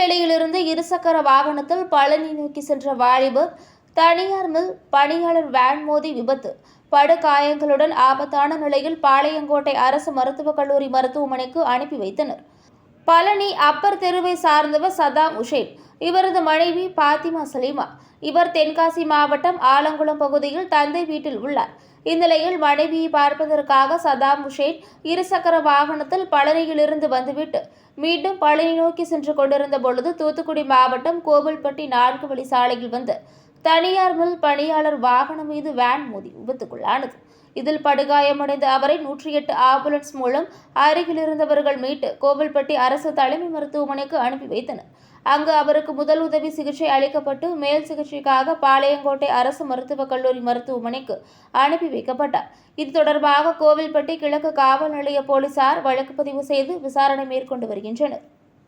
இருசக்கர வாகனத்தில் பழனி நோக்கி சென்ற வாலிபர் தனியார் மில் பணியாளர் வேன் மோதி விபத்து. படுகாயங்களுடன் ஆபத்தான நிலையில் பாளையங்கோட்டை அரசு மருத்துவக் கல்லூரி மருத்துவமனைக்கு அனுப்பி வைத்தனர். பழனி அப்பர் தெருவை சார்ந்தவர் சதாம் உஷேன். இவரது மனைவி பாத்திமா சலீமா. இவர் தென்காசி மாவட்டம் ஆலங்குளம் பகுதியில் தந்தை வீட்டில் உள்ளார். இந்நிலையில் மனைவியை பார்ப்பதற்காக சதாம் உஷேன் இருசக்கர வாகனத்தில் பழனியிலிருந்து வந்துவிட்டு மீண்டும் பழனி நோக்கி சென்று கொண்டிருந்த பொழுது தூத்துக்குடி மாவட்டம் கோவில்பட்டி நான்கு வழி சாலையில் வந்து தனியார் மில் பணியாளர் வாகனம் மீது வேன் மோதி விபத்துக்குள்ளானது. இதில் படுகாயமடைந்த அவரை நூற்றி எட்டு ஆம்புலன்ஸ் மூலம் அருகில் இருந்தவர்கள் மீட்டு கோவில்பட்டி அரசு தலைமை மருத்துவமனைக்கு அனுப்பி வைத்தனர். அங்கு அவருக்கு முதல் உதவி சிகிச்சை அளிக்கப்பட்டு மேல் சிகிச்சைக்காக பாளையங்கோட்டை அரசு மருத்துவக் கல்லூரி மருத்துவமனைக்கு அனுப்பி வைக்கப்பட்டார். இது தொடர்பாக கோவில்பட்டி கிழக்கு காவல் நிலைய போலீசார் வழக்கு பதிவு செய்து விசாரணை மேற்கொண்டு வருகின்றனர்.